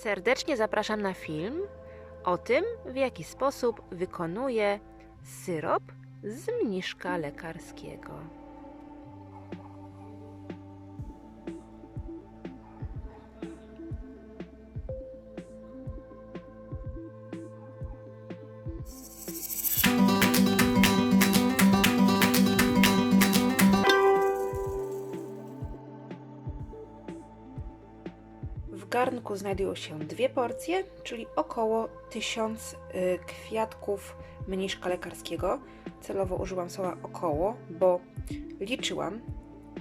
Serdecznie zapraszam na film o tym, w jaki sposób wykonuję syrop z mniszka lekarskiego. Garnku znajdują się dwie porcje, czyli około 1000 y, kwiatków mniszka lekarskiego. Celowo użyłam słowa około, bo liczyłam,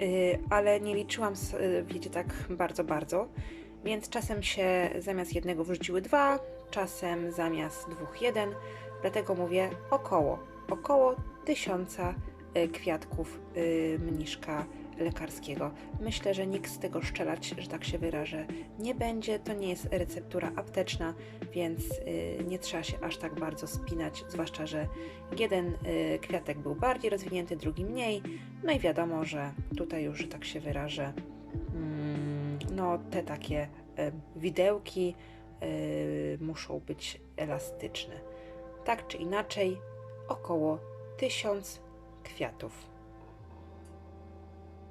y, ale nie liczyłam, y, wiecie, tak bardzo, bardzo. Więc czasem się zamiast jednego wrzuciły dwa, czasem zamiast dwóch jeden. Dlatego mówię około, około 1000 y, kwiatków mniszka lekarskiego. Myślę, że nikt z tego szczelać, że tak się wyrażę, nie będzie. To nie jest receptura apteczna, więc y, nie trzeba się aż tak bardzo spinać, zwłaszcza, że jeden y, kwiatek był bardziej rozwinięty, drugi mniej. No i wiadomo, że tutaj już, że tak się wyrażę, mm, no te takie y, widełki muszą być elastyczne. Tak czy inaczej, około 1000 kwiatów.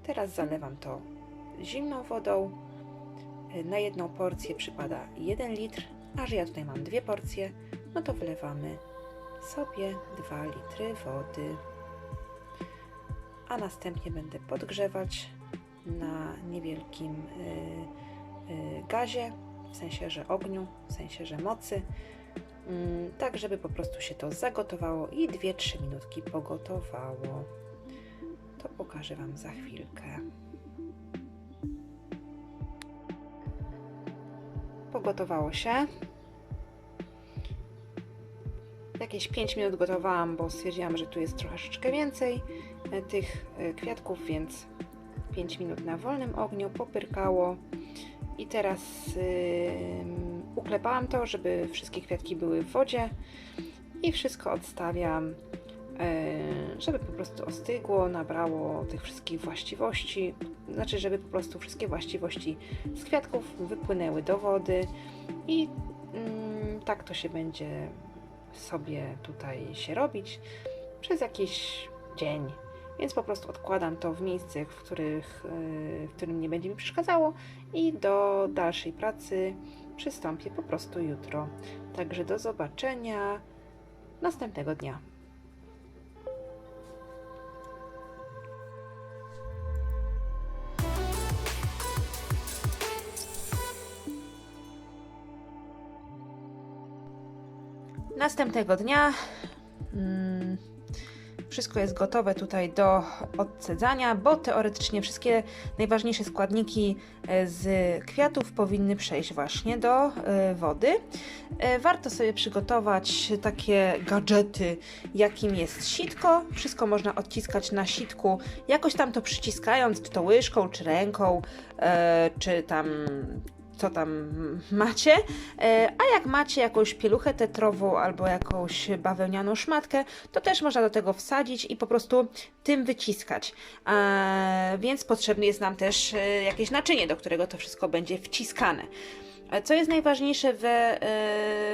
Teraz zalewam to zimną wodą. Na jedną porcję przypada 1 litr, a że ja tutaj mam dwie porcje, no to wlewamy sobie 2 litry wody. A następnie będę podgrzewać na niewielkim y, y, gazie, w sensie, że ogniu, w sensie, że mocy, mm, tak żeby po prostu się to zagotowało i 2-3 minutki pogotowało. Pokażę Wam za chwilkę. Pogotowało się. Jakieś 5 minut gotowałam, bo stwierdziłam, że tu jest troszeczkę więcej e, tych e, kwiatków, więc 5 minut na wolnym ogniu popyrkało. I teraz ym, uklepałam to, żeby wszystkie kwiatki były w wodzie i wszystko odstawiam żeby po prostu ostygło, nabrało tych wszystkich właściwości, znaczy, żeby po prostu wszystkie właściwości z kwiatków wypłynęły do wody i mm, tak to się będzie sobie tutaj się robić przez jakiś dzień. Więc po prostu odkładam to w miejsce, w, których, yy, w którym nie będzie mi przeszkadzało i do dalszej pracy przystąpię po prostu jutro. Także do zobaczenia następnego dnia. Następnego dnia mm, wszystko jest gotowe tutaj do odcedzania, bo teoretycznie wszystkie najważniejsze składniki e, z kwiatów powinny przejść właśnie do e, wody. E, Warto sobie przygotować takie gadżety, jakim jest sitko. Wszystko można odciskać na sitku, jakoś tam to przyciskając, czy to łyżką, czy ręką, czy tam co tam macie. E, A jak macie jakąś pieluchę tetrową albo jakąś bawełnianą szmatkę, to też można do tego wsadzić i po prostu tym wyciskać. E, Więc potrzebne jest nam też e, jakieś naczynie, do którego to wszystko będzie wciskane. Co jest najważniejsze e,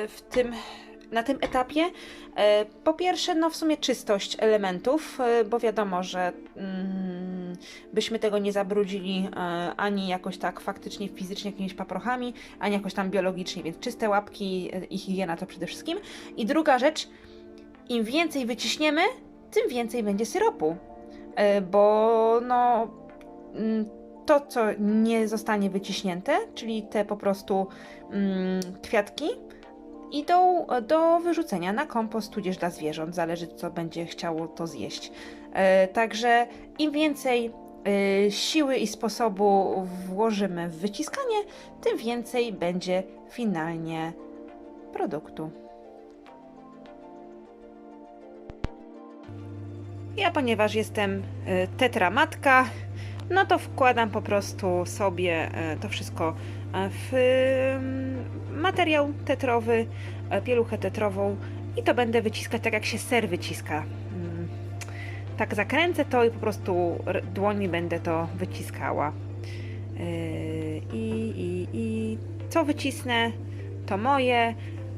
w tym, na tym etapie? E, Po pierwsze, no w sumie czystość elementów, e, bo wiadomo, że mm, byśmy tego nie zabrudzili e, ani jakoś tak faktycznie, fizycznie jakimiś paprochami, ani jakoś tam biologicznie, więc czyste łapki i higiena to przede wszystkim. I druga rzecz, im więcej wyciśniemy, tym więcej będzie syropu, bo no mm, to, co nie zostanie wyciśnięte, czyli te po prostu mm, kwiatki, idą do wyrzucenia na kompost, tudzież dla zwierząt, zależy co będzie chciało to zjeść. E, Także im więcej e, siły i sposobu włożymy w wyciskanie, tym więcej będzie finalnie produktu. Ja, ponieważ jestem e, tetramatka, no to wkładam po prostu sobie e, to wszystko e, w mm, materiał tetrowy, e, pieluchę tetrową i to będę wyciskać tak jak się ser wyciska. Mm, Tak zakręcę to i po prostu dłońmi będę to wyciskała. I, i, i co wycisnę, to moje,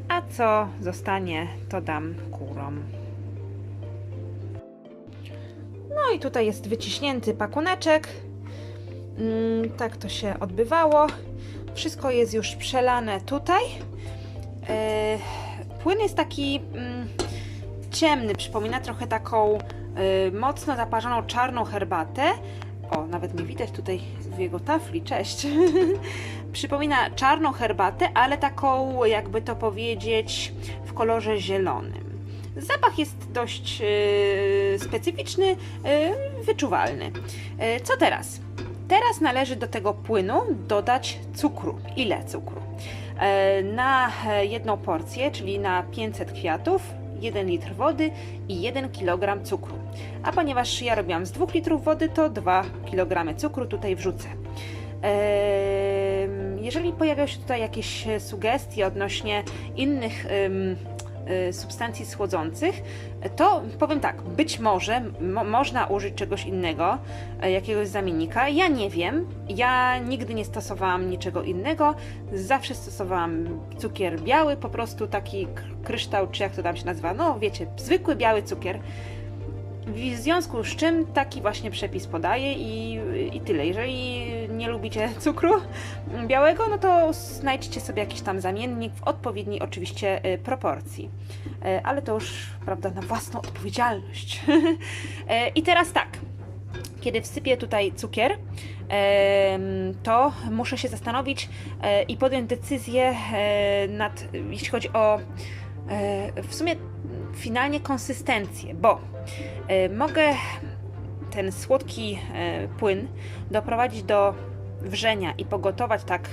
a co zostanie, to dam kurom. No i tutaj jest wyciśnięty pakuneczek. Mm, tak to się odbywało. Wszystko jest już przelane tutaj. E, Płyn jest taki mm, ciemny, przypomina trochę taką y, mocno zaparzoną czarną herbatę. O, nawet nie widać tutaj w jego tafli, cześć. przypomina czarną herbatę, ale taką, jakby to powiedzieć, w kolorze zielonym. Zapach jest dość y, specyficzny, y, wyczuwalny. Y, co teraz? Teraz należy do tego płynu dodać cukru. Ile cukru? E, Na e, jedną porcję, czyli na 500 kwiatów, 1 litr wody i 1 kg cukru. A ponieważ ja robiłam z 2 litrów wody, to 2 kg cukru tutaj wrzucę. Jeżeli pojawią się tutaj jakieś e, sugestie odnośnie innych e, substancji słodzących, to powiem tak, być może mo można użyć czegoś innego, e, jakiegoś zamiennika. Ja nie wiem, ja nigdy nie stosowałam niczego innego, zawsze stosowałam cukier biały, po prostu taki kryształ, czy jak to tam się nazywa, no wiecie, zwykły biały cukier. W związku z czym taki właśnie przepis podaję i, i tyle. Jeżeli nie lubicie cukru białego, no to znajdźcie sobie jakiś tam zamiennik w odpowiedniej oczywiście y, proporcji. E, Ale to już, prawda, na własną odpowiedzialność. E, I teraz tak, kiedy wsypię tutaj cukier, to muszę się zastanowić i podjąć decyzję nad, jeśli chodzi o w sumie finalnie konsystencję, bo mogę ten słodki e, płyn doprowadzić do wrzenia i pogotować tak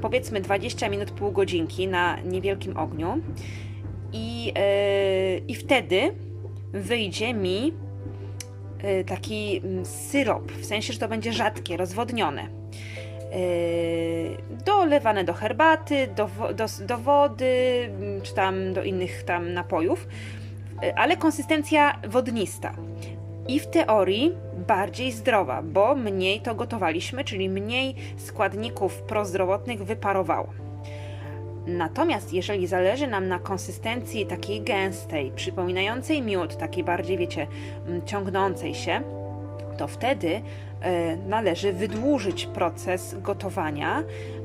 powiedzmy 20 minut, pół godzinki na niewielkim ogniu i, e, i wtedy wyjdzie mi y, taki mm, syrop, w sensie, że to będzie rzadkie, rozwodnione. Dolewane do herbaty, do, do, do wody, czy tam do innych tam napojów, ale konsystencja wodnista. I w teorii bardziej zdrowa, bo mniej to gotowaliśmy, czyli mniej składników prozdrowotnych wyparowało. Natomiast jeżeli zależy nam na konsystencji takiej gęstej, przypominającej miód, takiej bardziej, wiecie, mm, ciągnącej się, to wtedy e, należy wydłużyć proces gotowania,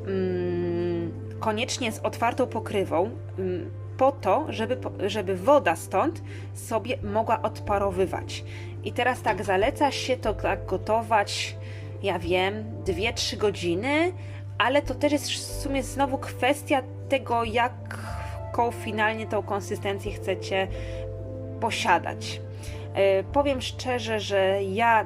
mm, koniecznie z otwartą pokrywą, mm, po to, żeby, żeby woda stąd sobie mogła odparowywać. I teraz tak, zaleca się to tak gotować, ja wiem, 2-3 godziny, ale to też jest w sumie znowu kwestia tego, jaką finalnie tą konsystencję chcecie posiadać. E, Powiem szczerze, że ja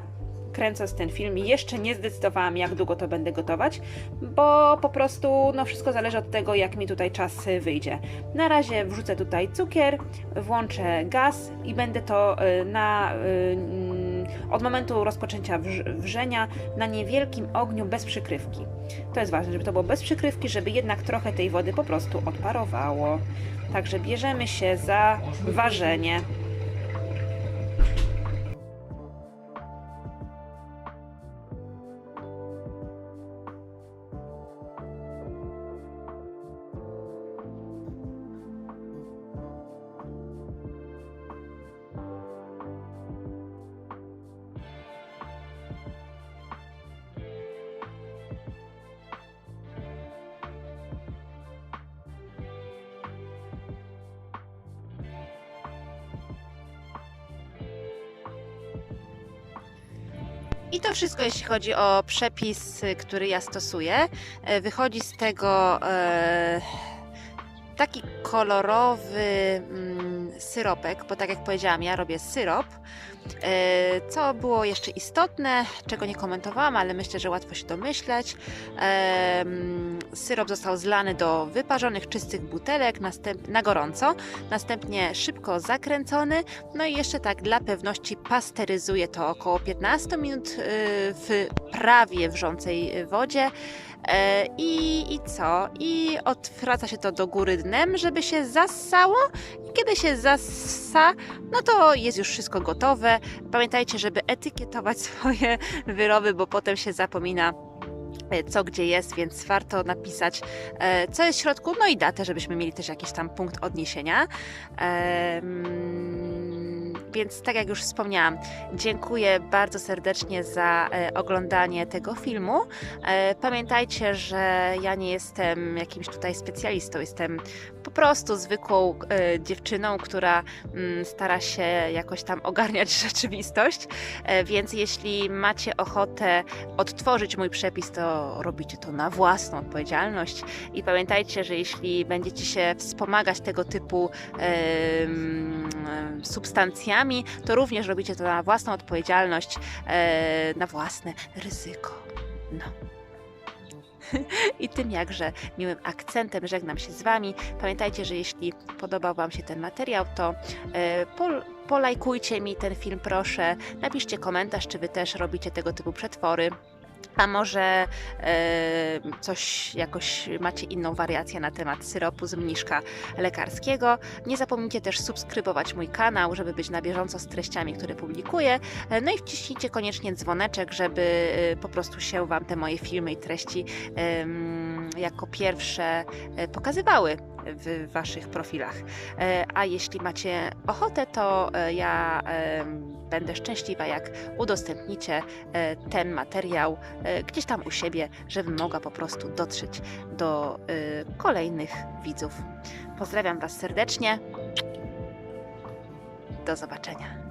kręcąc ten film jeszcze nie zdecydowałam, jak długo to będę gotować, bo po prostu no, wszystko zależy od tego, jak mi tutaj czas wyjdzie. Na razie wrzucę tutaj cukier, włączę gaz i będę to y, na, y, mm, od momentu rozpoczęcia wrz- wrzenia na niewielkim ogniu bez przykrywki. To jest ważne, żeby to było bez przykrywki, żeby jednak trochę tej wody po prostu odparowało. Także bierzemy się za ważenie. I to wszystko, jeśli chodzi o przepis, y, który ja stosuję. E, Wychodzi z tego e, taki kolorowy mm, syropek, bo tak jak powiedziałam, ja robię syrop. E, Co było jeszcze istotne, czego nie komentowałam, ale myślę, że łatwo się domyśleć. Syrop został zlany do wyparzonych, czystych butelek następ, na gorąco, następnie szybko zakręcony, no i jeszcze tak dla pewności pasteryzuję to około 15 minut y, w prawie wrzącej wodzie. E, I, I co? I odwraca się to do góry dnem, żeby się zassało. I kiedy się zassa, no to jest już wszystko gotowe. Pamiętajcie, żeby etykietować swoje wyroby, bo potem się zapomina co gdzie jest, więc warto napisać, e, co jest w środku, no i datę, żebyśmy mieli też jakiś tam punkt odniesienia. Em, Więc tak jak już wspomniałam, dziękuję bardzo serdecznie za e, oglądanie tego filmu. E, Pamiętajcie, że ja nie jestem jakimś tutaj specjalistą, jestem po prostu zwykłą e, dziewczyną, która mm, stara się jakoś tam ogarniać rzeczywistość. Więc jeśli macie ochotę odtworzyć mój przepis, to robicie to na własną odpowiedzialność. I pamiętajcie, że jeśli będziecie się wspomagać tego typu substancjami, to również robicie to na własną odpowiedzialność, e, na własne ryzyko. No. I tym jakże miłym akcentem żegnam się z Wami. Pamiętajcie, że jeśli podobał Wam się ten materiał, to e, pol, polajkujcie mi ten film, proszę. Napiszcie komentarz, czy Wy też robicie tego typu przetwory. A może coś, jakoś macie inną wariację na temat syropu z mniszka lekarskiego. Nie zapomnijcie też subskrybować mój kanał, żeby być na bieżąco z treściami, które publikuję. No i wciśnijcie koniecznie dzwoneczek, żeby e, po prostu się Wam te moje filmy i treści jako pierwsze e, pokazywały w Waszych profilach. E, A jeśli macie ochotę, to e, ja będę szczęśliwa, jak udostępnicie ten materiał gdzieś tam u siebie, żebym mogła po prostu dotrzeć do kolejnych widzów. Pozdrawiam Was serdecznie. Do zobaczenia.